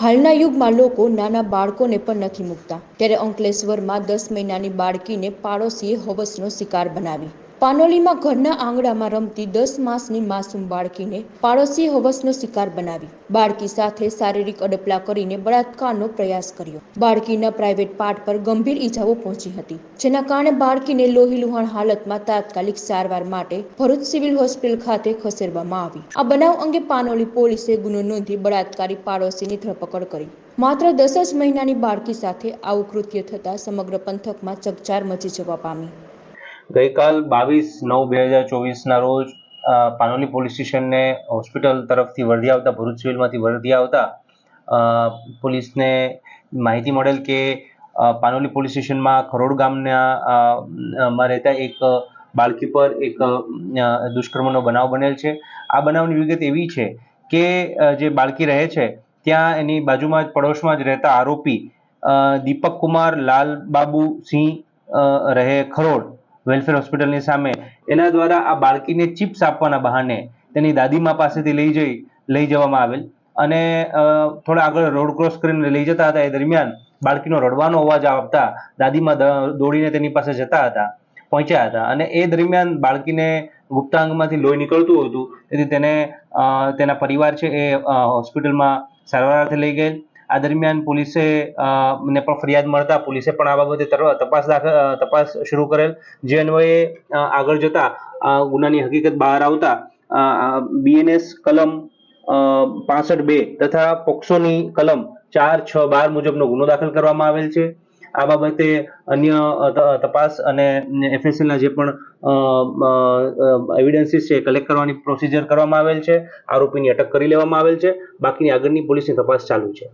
હાલના યુગમાં લોકો નાના બાળકોને પણ નથી મૂકતા. ત્યારે અંકલેશ્વરમાં દસ મહિનાની બાળકીને પાડોશીએ હવસનો શિકાર બનાવી. પાનોલીમાં ઘરના આંગણામાં રમતી દસ માસની માસૂમ બાળકીને પાડોશી હવસનો શિકાર બનાવી. બાળકી સાથે શારીરિક અડપલા કરીને બળાત્કારનો પ્રયાસ કર્યો. બાળકીના પ્રાઇવેટ પાર્ટ પર ગંભીર ઈજાઓ પહોંચી હતી. જેના કારણે બાળકીને લોહી લુહાણ હાલતમાં તાત્કાલિક સારવાર માટે ભરૂચ સિવિલ હોસ્પિટલ ખાતે ખસેડવામાં આવી. આ બનાવ અંગે પાનોલી પોલીસે ગુનો નોંધી બળાત્કારી પાડોશીની ધરપકડ કરી. માત્ર દસ જ મહિનાની બાળકી સાથે આવું કૃત્ય થતાં સમગ્ર પંથકમાં ચકચાર મચી જવા પામી. ગઈકાલ બાવીસ નવ બે હજાર ચોવીસના રોજ પાનોલી પોલીસ સ્ટેશનને હોસ્પિટલ તરફથી વર્ધી આવતા, ભરૂચ સિવિલમાંથી વર્ધી આવતા પોલીસને માહિતી મળેલ કે પાનોલી પોલીસ સ્ટેશનમાં ખરોડ ગામના રહેતા એક બાળકી પર એક દુષ્કર્મનો બનાવ બનેલ છે. આ બનાવની વિગત એવી છે કે જે બાળકી રહે છે, ત્યાં એની બાજુમાં જ, પડોશમાં જ રહેતા આરોપી દીપક કુમાર લાલ બાબુ સિંહ રહે ખરોડ. વેલફેર હોસ્પિટલની સામે. એના દ્વારા આ બાળકીને ચિપ્સ આપવાના બહાને તેની દાદીમા પાસેથી લઈ જઈ, લઈ જવામાં આવેલ. અને થોડા આગળ રોડ ક્રોસ કરીને લઈ જતા હતા. એ દરમિયાન બાળકીનો રડવાનો અવાજ આવતા દાદીમા દોડીને તેની પાસે જતા હતા, પહોંચ્યા હતા. અને એ દરમિયાન બાળકીને ગુપ્તાંગમાંથી લોહી નીકળતું હતું. તેથી તેને તેના પરિવાર છે એ હોસ્પિટલમાં સારવાર અર્થે લઈ ગયેલ. આ દરમિયાન પોલીસે મને પણ ફરિયાદ મળતા પોલીસે પણ આ બાબતે તપાસ દાખલ તપાસ શરૂ કરેલ. જે અન્વયે આગળ જતા ગુનાની હકીકત બહાર આવતા બીએનએસ કલમ પાસઠ બે તથા પોક્સોની કલમ ચાર, છ, બાર મુજબનો ગુનો દાખલ કરવામાં આવેલ છે. આ બાબતે અન્ય તપાસ અને એફએસએલના જે પણ એવિડન્સીસ છે કલેક્ટ કરવાની પ્રોસિજર કરવામાં આવેલ છે. આરોપીની અટક કરી લેવામાં આવેલ છે. બાકીની આગળની પોલીસની તપાસ ચાલુ છે.